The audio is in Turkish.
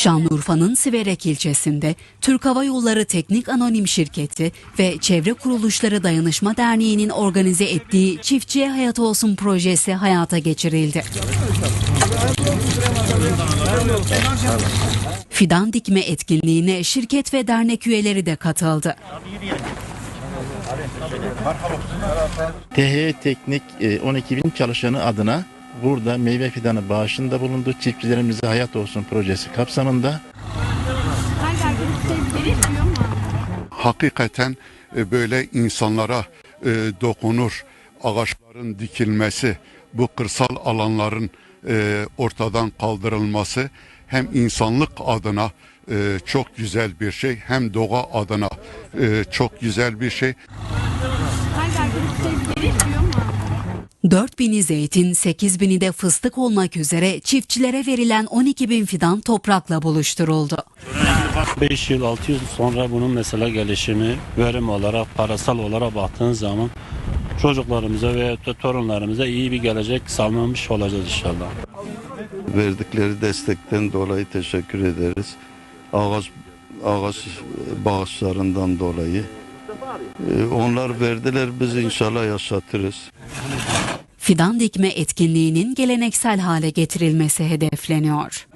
Şanlıurfa'nın Siverek ilçesinde Türk Hava Yolları Teknik Anonim Şirketi ve Çevre Kuruluşları Dayanışma Derneği'nin organize ettiği Çiftçiye Hayat Olsun projesi hayata geçirildi. Fidan dikme etkinliğine şirket ve dernek üyeleri de katıldı. TH Teknik e, 12 bin çalışanı adına burada meyve fidanı bağışında bulundu. Çiftçilerimize hayat olsun projesi kapsamında hakikaten e, böyle insanlara e, dokunur. Ağaçların dikilmesi, bu kırsal alanların e, ortadan kaldırılması hem insanlık adına çok güzel bir şey hem doğa adına çok güzel bir şey. 4000'i zeytin, 8000'i de fıstık olmak üzere çiftçilere verilen 12 bin fidan toprakla buluşturuldu. 5 yıl 6 yıl sonra bunun mesela gelişimi verim olarak parasal olarak baktığın zaman çocuklarımıza ve torunlarımıza iyi bir gelecek sağlamış olacağız inşallah. verdikleri destekten dolayı teşekkür ederiz. Ağaç ağaç bağışlarından dolayı. Ee, Onlar verdiler biz inşallah yaşatırız. Fidan dikme etkinliğinin geleneksel hale getirilmesi hedefleniyor.